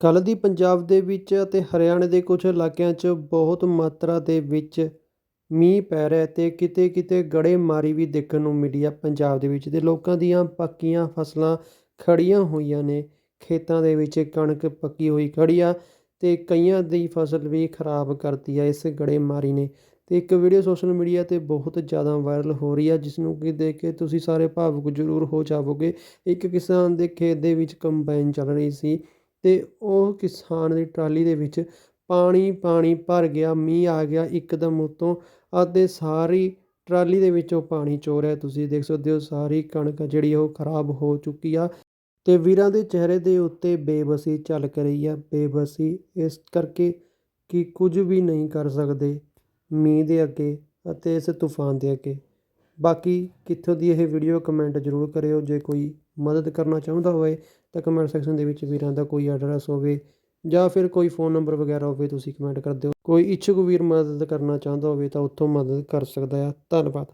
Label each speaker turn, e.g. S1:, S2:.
S1: ਕੱਲ੍ਹ ਦੀ ਪੰਜਾਬ ਦੇ ਵਿੱਚ ਅਤੇ ਹਰਿਆਣੇ ਦੇ ਕੁਝ ਇਲਾਕਿਆਂ 'ਚ ਬਹੁਤ ਮਾਤਰਾ ਦੇ ਵਿੱਚ ਮੀਂਹ ਪੈ ਰਿਹਾ ਅਤੇ ਕਿਤੇ ਕਿਤੇ ਗੜ੍ਹੇਮਾਰੀ ਵੀ ਦੇਖਣ ਨੂੰ ਮਿਲੀ ਆ ਪੰਜਾਬ ਦੇ ਵਿੱਚ ਅਤੇ ਲੋਕਾਂ ਦੀਆਂ ਪੱਕੀਆਂ ਫਸਲਾਂ ਖੜ੍ਹੀਆਂ ਹੋਈਆਂ ਨੇ, ਖੇਤਾਂ ਦੇ ਵਿੱਚ ਕਣਕ ਪੱਕੀ ਹੋਈ ਖੜ੍ਹੀ ਆ ਅਤੇ ਕਈਆਂ ਦੀ ਫਸਲ ਵੀ ਖਰਾਬ ਕਰਤੀ ਆ ਇਸ ਗੜ੍ਹੇਮਾਰੀ ਨੇ ਅਤੇ ਇੱਕ ਵੀਡੀਓ ਸੋਸ਼ਲ ਮੀਡੀਆ 'ਤੇ ਬਹੁਤ ਜ਼ਿਆਦਾ ਵਾਇਰਲ ਹੋ ਰਹੀ ਆ ਜਿਸ ਨੂੰ ਕਿ ਦੇਖ ਕੇ ਤੁਸੀਂ ਸਾਰੇ ਭਾਵੁਕ ਜ਼ਰੂਰ ਹੋ ਜਾਵੋਗੇ। ਇੱਕ ਕਿਸਾਨ ਦੇ ਖੇਤ ਦੇ ਵਿੱਚ ਕੰਬਾਈਨ ਚੱਲ ਰਹੀ ਸੀ ਅਤੇ ਉਹ ਕਿਸਾਨ ਦੀ ਟਰਾਲੀ ਦੇ ਵਿੱਚ ਪਾਣੀ ਪਾਣੀ ਭਰ ਗਿਆ, ਮੀਂਹ ਆ ਗਿਆ ਇੱਕਦਮ ਉੱਤੋਂ, ਅਤੇ ਸਾਰੀ ਟਰਾਲੀ ਦੇ ਵਿੱਚੋਂ ਪਾਣੀ ਚੋ ਰਿਹਾ ਤੁਸੀਂ ਦੇਖ ਸਕਦੇ ਹੋ, ਸਾਰੀ ਕਣਕ ਜਿਹੜੀ ਉਹ ਖਰਾਬ ਹੋ ਚੁੱਕੀ ਆ ਅਤੇ ਵੀਰਾਂ ਦੇ ਚਿਹਰੇ ਦੇ ਉੱਤੇ ਬੇਬਸੀ ਝਲਕ ਰਹੀ ਆ। ਬੇਬਸੀ ਇਸ ਕਰਕੇ ਕਿ ਕੁਝ ਵੀ ਨਹੀਂ ਕਰ ਸਕਦੇ ਮੀਂਹ ਦੇ ਅੱਗੇ ਅਤੇ ਇਸ ਤੂਫਾਨ ਦੇ ਅੱਗੇ। ਬਾਕੀ ਕਿੱਥੋਂ ਦੀ ਇਹ ਵੀਡੀਓ ਕਮੈਂਟ ਜ਼ਰੂਰ ਕਰਿਓ। ਜੇ ਕੋਈ ਮਦਦ ਕਰਨਾ ਚਾਹੁੰਦਾ ਹੋਵੇ, ਤਾਂ ਕਮੈਂਟ ਸੈਕਸ਼ਨ ਦੇ ਵਿੱਚ ਵੀਰਾਂ ਦਾ ਕੋਈ ਐਡਰੈਸ ਹੋਵੇ ਜਾਂ ਫਿਰ ਕੋਈ ਫ਼ੋਨ ਨੰਬਰ ਵਗੈਰਾ ਹੋਵੇ, ਤੁਸੀਂ ਕਮੈਂਟ ਕਰ ਦਿਓ। ਕੋਈ ਇੱਛੁਕ ਵੀਰ ਮਦਦ ਕਰਨਾ ਚਾਹੁੰਦਾ ਹੋਵੇ, ਤਾਂ ਉੱਥੋਂ ਮਦਦ ਕਰ ਸਕਦਾ ਆ। ਧੰਨਵਾਦ।